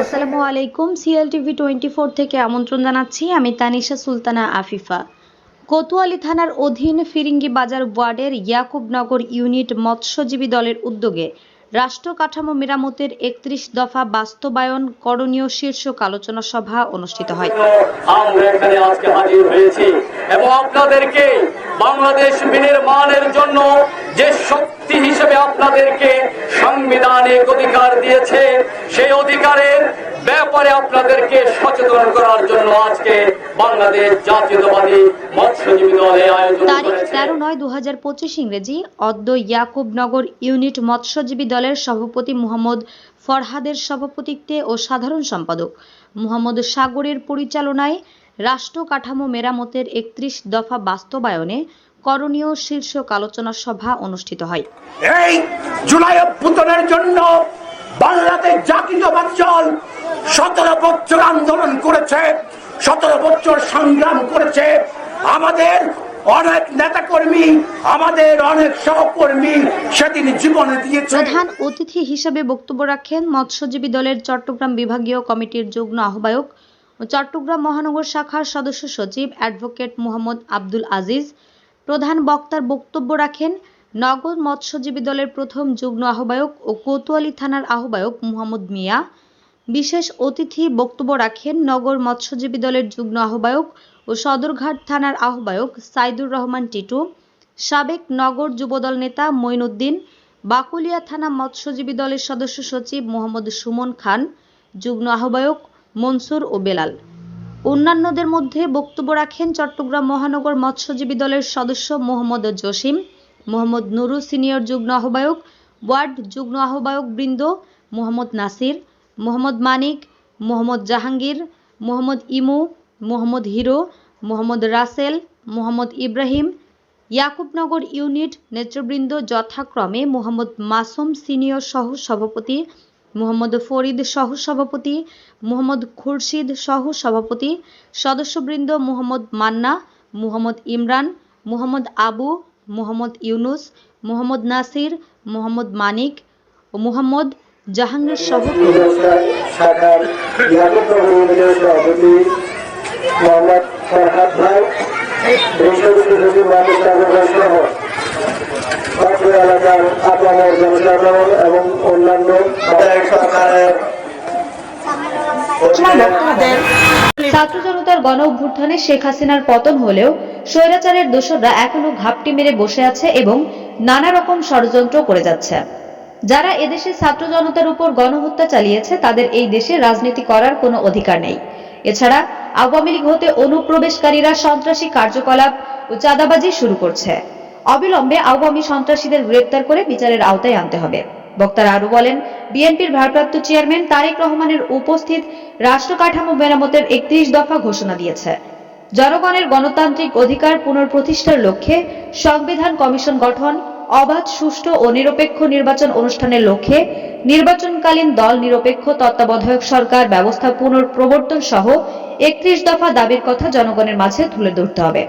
আসসালামু আলাইকুম CL TV twenty four থেকে আমন্ত্রণ জানাচ্ছি। আমি তানিশা সুলতানা আফিফা। কোতোয়ালি থানার অধীন ফিরিঙ্গি বাজার ওয়ার্ডের ইয়াকুবনগর ইউনিট মৎস্যজীবী দলের উদ্যোগে রাষ্ট্র কাঠামো মেরামতের একত্রিশ দফা বাস্তবায়ন করণীয় শীর্ষক আলোচনা সভা অনুষ্ঠিত হয়। আমরা এখানে আজকে হাজির হয়েছি এবং আপনাদেরকে বাংলাদেশ বিনির্মাণের জন্য যে শক্তি হিসেবে আপনাদেরকে সাংবিধানিক অধিকার দিয়েছে। সেই অধিকারের ব্যাপারে আপনাদেরকে সচেতন করার জন্য আজকে বাংলাদেশ জাতীয়তাবাদী মৎস্যজীবী দলে আয়োজন তারিখ তেরো নয় দু হাজার পঁচিশ ইংরেজি অদ্য ইয়াকুবনগর ইউনিট মৎস্যজীবী দলের সভাপতি মুহাম্মদ ফরহাদের সভাপতিত্বে ও সাধারণ সম্পাদক মুহাম্মদ সাগরের পরিচালনায় রাষ্ট্র কাঠামো মেরামতের একত্রিশ দফা বাস্তবায়নে করণীয় শীর্ষক আলোচনা সভা অনুষ্ঠিত হয়। এই জুলাই অভ্যুত্থানের জন্য বাংলাদেশ দল সতেরো বছর আন্দোলন করেছে সতেরো বছর সংগ্রাম করেছে। আমাদের অনেক নেতাকর্মী আমাদের অনেক সহকর্মী সেদিন জীবন দিয়েছে প্রধান অতিথি হিসেবে বক্তব্য রাখেন মৎস্যজীবী দলের চট্টগ্রাম বিভাগীয় কমিটির যুগ্ম আহ্বায়ক চট্টগ্রাম মহানগর শাখার সদস্য সচিব অ্যাডভোকেট মোহাম্মদ আব্দুল আজিজ। প্রধান বক্তার বক্তব্য রাখেন নগর মৎস্যজীবী দলের প্রথম যুগ্ম আহ্বায়ক ও কোতোয়ালি থানার আহ্বায়ক মোহাম্মদ মিয়া। বিশেষ অতিথি বক্তব্য রাখেন নগর মৎস্যজীবী দলের যুগ্ম আহ্বায়ক ও সদরঘাট থানার আহ্বায়ক সাইদুর রহমান টিটু, সাবেক নগর যুবদল নেতা মঈনুদ্দিন, বাকুলিয়া থানা মৎস্যজীবী দলের সদস্য সচিব মোহাম্মদ সুমন খান, যুগ্ম আহ্বায়ক মনসুর ও বেলাল। অন্যান্যদের মধ্যে বক্তব্য রাখেন চট্টগ্রাম মহানগর মৎস্যজীবী দলের সদস্য মোহাম্মদ জসিম, মোহাম্মদ নুরু সিনিয়র যুগ্ম আহ্বায়ক, ওয়ার্ড যুগ্ম আহ্বায়ক বৃন্দ মোহাম্মদ নাসির, মোহাম্মদ মানিক, মোহাম্মদ জাহাঙ্গীর, মোহাম্মদ ইমু, মোহাম্মদ হিরো, মোহাম্মদ রাসেল, মোহাম্মদ ইব্রাহিম, ইয়াকুবনগর ইউনিট নেতৃবৃন্দ যথাক্রমে মোহাম্মদ মাসুম সিনিয়র সহ সভাপতি মোহাম্মদ ফরিদ সহ সভাপতি, মোহাম্মদ খুরশিদ সহ সভাপতি, সদস্যবৃন্দ মোহাম্মদ মান্না, মোহাম্মদ ইমরান, মোহাম্মদ আবু, মোহাম্মদ ইউনুস, মোহাম্মদ নাসির, মোহাম্মদ মানিক ও মোহাম্মদ জাহাঙ্গীর সহ মোহাম্মদ সহ এলাকার আপামর জনসাধারণ এবং অন্যান্য ছাত্র জনতার গণ অভ্যুত্থানে শেখ হাসিনার পতন হলেও স্বৈরাচারের এখনও ঘাপটি মেরে বসে আছে এবং নানা রকম ষড়যন্ত্র করে যাচ্ছে। যারা এদেশে ছাত্র জনতার উপর গণহত্যা চালিয়েছে, তাদের এই দেশে রাজনীতি করার কোনো অধিকার নেই। এছাড়া আওয়ামী লীগ হতে অনুপ্রবেশকারীরা সন্ত্রাসী কার্যকলাপ ও চাঁদাবাজি শুরু করছে। অবিলম্বে আওয়ামী সন্ত্রাসীদের গ্রেপ্তার করে বিচারের আওতায় আনতে হবে। বক্তারা আরও বলেন, বিএনপির ভারপ্রাপ্ত চেয়ারম্যান তারেক রহমানের উপস্থিত রাষ্ট্র কাঠামো মেরামতের একত্রিশ দফা ঘোষণা দিয়েছে। জনগণের গণতান্ত্রিক অধিকার পুনঃপ্রতিষ্ঠার লক্ষ্যে সংবিধান কমিশন গঠন, অবাধ, সুষ্ঠু ও নিরপেক্ষ নির্বাচন অনুষ্ঠানের লক্ষ্যে নির্বাচনকালীন দল নিরপেক্ষ তত্ত্বাবধায়ক সরকার ব্যবস্থা পুনঃপ্রবর্তন সহ একত্রিশ দফা দাবির কথা জনগণের মাঝে তুলে ধরতে হবে।